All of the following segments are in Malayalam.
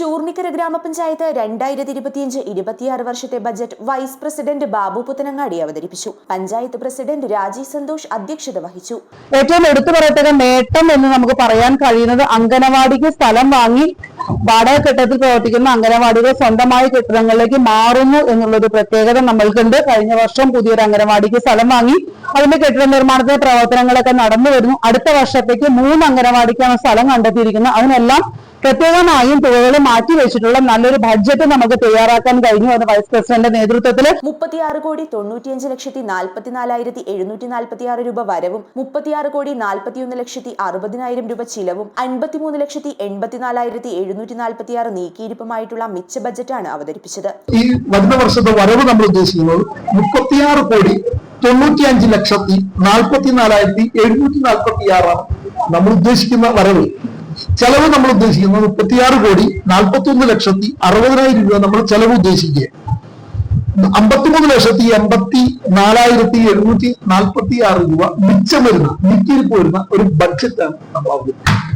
ചൂർണിക്കര ഗ്രാമപഞ്ചായത്ത് രണ്ടായിരത്തി ഇരുപത്തിയഞ്ച് ഇരുപത്തിയാറ് വർഷത്തെ budget vice president Babu Puthanangadi അവതരിപ്പിച്ചു. പഞ്ചായത്ത് പ്രസിഡന്റ് രാജീവ് സന്തോഷ് അധ്യക്ഷത വഹിച്ചു. ഏറ്റവും എടുത്തു പറയത്തക്ക നേട്ടം എന്ന് നമുക്ക് പറയാൻ കഴിയുന്നത് അംഗനവാടിക്ക് സ്ഥലം വാങ്ങി വാടക കെട്ടത്തിൽ പ്രവർത്തിക്കുന്ന അംഗനവാടികൾ സ്വന്തമായ കെട്ടിടങ്ങളിലേക്ക് മാറുന്നു എന്നുള്ളൊരു പ്രത്യേകത നമ്മൾക്കുണ്ട്. കഴിഞ്ഞ വർഷം പുതിയൊരു അംഗനവാടിക്ക് സ്ഥലം വാങ്ങി. അതിന്റെ കെട്ടിട നിർമ്മാണത്തിന്റെ പ്രവർത്തനങ്ങളൊക്കെ നടന്നു വരുന്നു. അടുത്ത വർഷത്തേക്ക് മൂന്ന് അംഗനവാടിക്കാണ് സ്ഥലം കണ്ടെത്തിയിരിക്കുന്നത്. അതിനെല്ലാം പ്രത്യേകമായും തുകകൾ മാറ്റി വെച്ചിട്ടുള്ള നല്ലൊരു ബഡ്ജറ്റ് നമുക്ക് തയ്യാറാക്കാൻ കഴിഞ്ഞു എന്ന് വൈസ് പ്രസിഡന്റ് നേതൃത്വത്തിൽ മുപ്പത്തിയാറ് കോടി തൊണ്ണൂറ്റിയഞ്ച് ലക്ഷത്തി നാൽപ്പത്തിനാലായിരത്തി എഴുന്നൂറ്റി നാൽപ്പത്തി ആറ് രൂപ വരവും മുപ്പത്തിയാറ് കോടി നാൽപ്പത്തിയൊന്ന് ലക്ഷത്തി അറുപതിനായിരം രൂപ ചിലവും അൻപത്തിമൂന്ന് ലക്ഷത്തി എൺപത്തിനാലായിരത്തി എഴുന്നൂറ്റി നാൽപ്പത്തി ആറ് നീക്കിയിരിപ്പുമായിട്ടുള്ള മിച്ച ബജറ്റാണ് അവതരിപ്പിച്ചത്. ഈ വരുന്ന വർഷത്തെ വരവ് നമ്മൾ ഉദ്ദേശിക്കുന്നത് മുപ്പത്തിയാറ് കോടി തൊണ്ണൂറ്റിയഞ്ച് ലക്ഷത്തി നാൽപ്പത്തിനാലായിരത്തി എഴുന്നൂറ്റി നാൽപ്പത്തി ആറാണ് നമ്മൾ ഉദ്ദേശിക്കുന്ന വരവ്. ചെലവ് നമ്മൾ ഉദ്ദേശിക്കുന്നത് മുപ്പത്തിയാറ് കോടി നാൽപ്പത്തി ഒന്ന് ലക്ഷത്തി അറുപതിനായിരം രൂപ നമ്മൾ ചെലവ് ഉദ്ദേശിക്കുക. അമ്പത്തിമൂന്ന് ലക്ഷത്തി എൺപത്തി നാലായിരത്തി എഴുന്നൂറ്റി നാൽപ്പത്തി ആറ് രൂപ മിച്ചം വരുന്ന മിറ്റിരിപ്പ് വരുന്ന ഒരു ബഡ്ജറ്റാണ് നമ്മൾ അവതരിപ്പിക്കുന്നത്.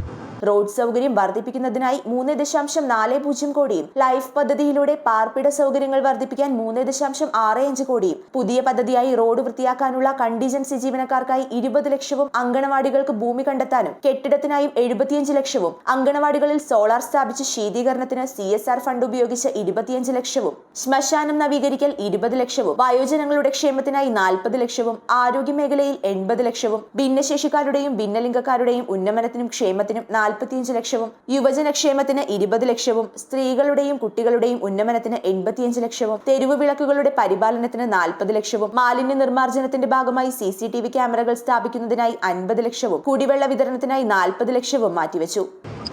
റോഡ് സൗകര്യം വർദ്ധിപ്പിക്കുന്നതിനായി മൂന്ന് ദശാംശം നാല് പൂജ്യം കോടിയും ലൈഫ് പദ്ധതിയിലൂടെ പാർപ്പിട സൗകര്യങ്ങൾ വർദ്ധിപ്പിക്കാൻ മൂന്ന് ദശാംശം ആറ് അഞ്ച് കോടിയും. പുതിയ പദ്ധതിയായി റോഡ് വൃത്തിയാക്കാനുള്ള കണ്ടിജൻസി ജീവനക്കാർക്കായി ഇരുപത് ലക്ഷവും അങ്കണവാടികൾക്ക് ഭൂമി കണ്ടെത്താനും കെട്ടിടത്തിനായും എഴുപത്തിയഞ്ച് ലക്ഷവും. അങ്കണവാടികളിൽ സോളാർ സ്ഥാപിച്ച് ശീതീകരണത്തിന് സി എസ് ആർ ഫണ്ട് ഉപയോഗിച്ച് ഇരുപത്തിയഞ്ച് ലക്ഷവും. ശ്മശാനം നവീകരിക്കൽ ഇരുപത് ലക്ഷവും. വയോജനങ്ങളുടെ ക്ഷേമത്തിനായി നാൽപ്പത് ലക്ഷവും. ആരോഗ്യ മേഖലയിൽ എൺപത് ലക്ഷവും. ഭിന്നശേഷിക്കാരുടെയും ഭിന്നലിംഗക്കാരുടെയും ഉന്നമനത്തിനും ക്ഷേമത്തിനും നാൽപ്പത്തിയഞ്ച് ലക്ഷവും യുവജനക്ഷേമത്തിന് ഇരുപത് ലക്ഷവും സ്ത്രീകളുടെയും കുട്ടികളുടെയും ഉന്നമനത്തിന് എൺപത്തിയഞ്ച് ലക്ഷവും തെരുവ് വിളക്കുകളുടെ പരിപാലനത്തിന് നാൽപ്പത് ലക്ഷവും മാലിന്യ നിർമ്മാർജനത്തിന്റെ ഭാഗമായി സി സി ടി വി ക്യാമറകൾ സ്ഥാപിക്കുന്നതിനായി അൻപത് ലക്ഷവും കുടിവെള്ള വിതരണത്തിനായി നാൽപ്പത് ലക്ഷവും മാറ്റിവെച്ചു.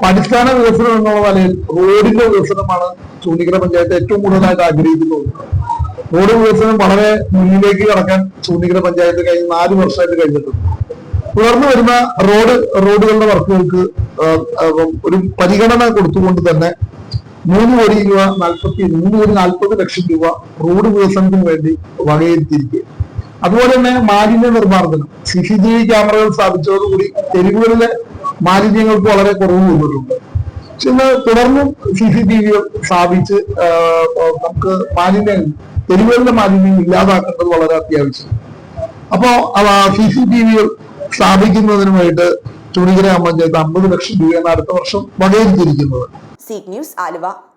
അടിസ്ഥാന വികസനം എന്നുള്ള നിലയിൽ റോഡിന്റെ വികസനമാണ് ചൂണ്ടിക്കര പഞ്ചായത്ത് ഏറ്റവും കൂടുതലായിട്ട് ആഗ്രഹിക്കുന്നത്. റോഡ് വികസനം വളരെ മുന്നിലേക്ക് കടക്കാൻ ചൂണ്ടിക്കര പഞ്ചായത്ത് കഴിഞ്ഞ നാല് വർഷമായിട്ട് കഴിഞ്ഞിട്ടുണ്ട്. തുടർന്ന് വരുന്ന റോഡ് റോഡുകളുടെ വർക്കുകൾക്ക് ഒരു പരിഗണന കൊടുത്തുകൊണ്ട് തന്നെ മൂന്ന് കോടി രൂപ നാൽപ്പത്തി മൂന്ന് കോടി നാൽപ്പത് ലക്ഷം രൂപ റോഡ് വികസനത്തിന് വേണ്ടി വകയിരുത്തിയിരിക്കുക അതുപോലെ തന്നെ മാലിന്യ നിർമ്മാർജനം. സി സി ടി വി ക്യാമറകൾ സ്ഥാപിച്ചതോടുകൂടി തെരുവുകളിലെ മാലിന്യങ്ങൾക്ക് വളരെ കുറവ് വന്നിട്ടുണ്ട്. പക്ഷെ തുടർന്നും സി സി ടി വികൾ സ്ഥാപിച്ച് നമുക്ക് മാലിന്യങ്ങൾ തെരുവുകളിലെ മാലിന്യം ഇല്ലാതാക്കേണ്ടത് വളരെ അത്യാവശ്യം അപ്പോ സി സി ടി വികൾ സ്ഥാപിക്കുന്നതിനുമായിട്ട് ചുണിക്കര പഞ്ചായത്ത് അമ്പത് ലക്ഷം രൂപയാണ് അടുത്ത വർഷം വകയിരുത്തിയിരിക്കുന്നത്. Seat news Aluva.